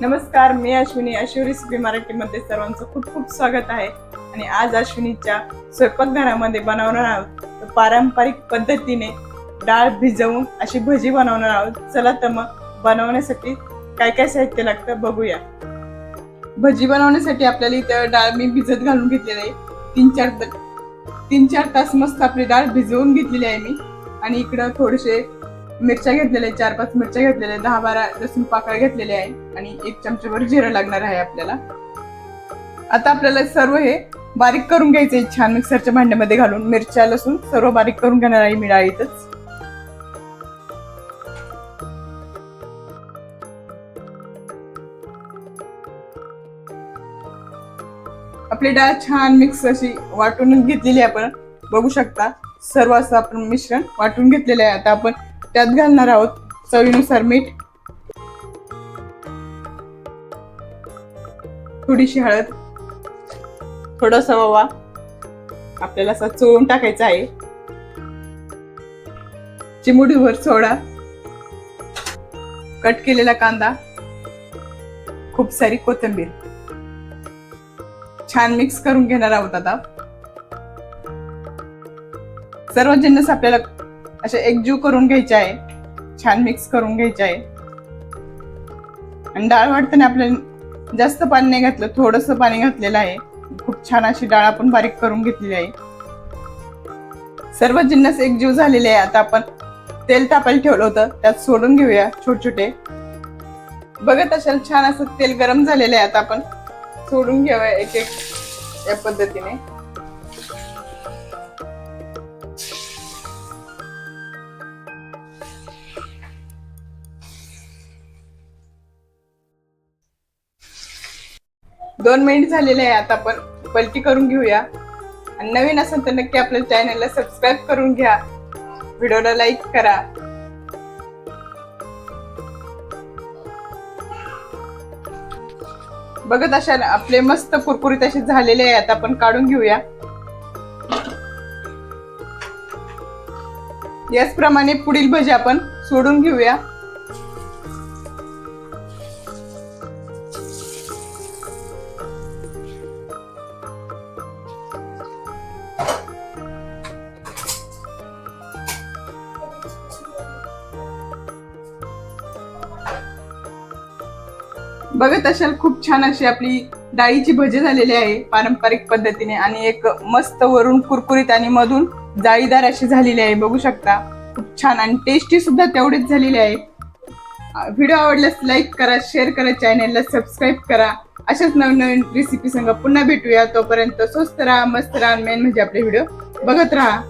नमस्कार मी अश्विनी अश्विनी रेसिपी मराठीमध्ये सर्वांचं खूप खूप स्वागत आहे. आणि आज अश्विनीच्या स्वयंपाकघरामध्ये बनवणार आहोत. पारंपरिक पद्धतीने डाळ भिजवून अशी भजी बनवणार आहोत. चला तर मग बनवण्यासाठी काय काय साहित्य लागतं बघूया. भजी बनवण्यासाठी आपल्याला इथं डाळ मी भिजत घालून घेतलेली आहे. तीन चार तीन चार तास मस्त आपली डाळ भिजवून घेतलेली आहे मी. आणि इकडं थोडेसे मिरच्या घेतलेल्या चार पाच मिरच्या घेतलेल्या दहा बारा लसूण पाकळ्या घेतलेल्या आहे आणि एक चमचेभर जिरं लागणार आहे आपल्याला. आता आपल्याला सर्व हे बारीक करून घ्यायचे छान मिक्सरच्या भांड्यामध्ये घालून मिरच्या लसूण सर्व बारीक करून घेणार आहे मिळाळीतच आपली डाळ छान मिक्स अशी वाटून घेतलेली आहे आपण. बघू शकता सर्व असं आपण मिश्रण वाटून घेतलेलं आहे. आता आपण त्यात घालणार आहोत चवीनुसार मीठ. थोडीशी हळद. थोडासा ओवा. आपल्याला असा चोळून टाकायचा आहे. चिमुडीभर सोडा. कट केलेला कांदा. खूप सारी कोथिंबीर. छान मिक्स करून घेणार आहोत आता. सर्व जिन्नस आपल्याला असे एकजीव करून घ्यायचे आहे. छान मिक्स करून घ्यायचे आहे. आणि डाळ वाटताना आपल्याला जास्त पाणी नाही घातलं थोडस पाणी घातलेलं आहे. खूप छान अशी डाळ आपण बारीक करून घेतलेली आहे. सर्व जिन्नस एकजीव झालेले आहे. आता आपण तेल तापायला ठेवलं होतं. त्यात सोडून घेऊया छोटे छोटे बघत असाल छान असं तेल गरम झालेलं आहे. आता आपण सोडून घेऊया एक एक या पद्धतीने. दोन मिनिट झालेले आहे आता आपण पलटी करून घेऊया. आणि नवीन असेल तर नक्की आपल्या चॅनलला सबस्क्राईब करून घ्या. व्हिडिओला लाईक करा. बघत अशा आपले मस्त कुरकुरीत असे झालेले आहे. आता आपण काढून घेऊया. याचप्रमाणे पुढील भजी आपण सोडून घेऊया. बघत असाल खूप छान अशी आपली डाळीची भजी झालेली आहे पारंपरिक पद्धतीने. आणि एक मस्त वरून कुरकुरीत आणि मधून जाळीदार अशी झालेली आहे बघू शकता. खूप छान आणि टेस्टी सुद्धा तेवढीच झालेली आहे. व्हिडिओ आवडल्यास लाईक करा शेअर करा चॅनेलला सबस्क्राईब करा. अशाच नवीन नवीन रेसिपी संग पुन्हा भेटूया. तोपर्यंत स्वस्त राहा मस्त राहा मेन म्हणजे आपले व्हिडिओ बघत राहा.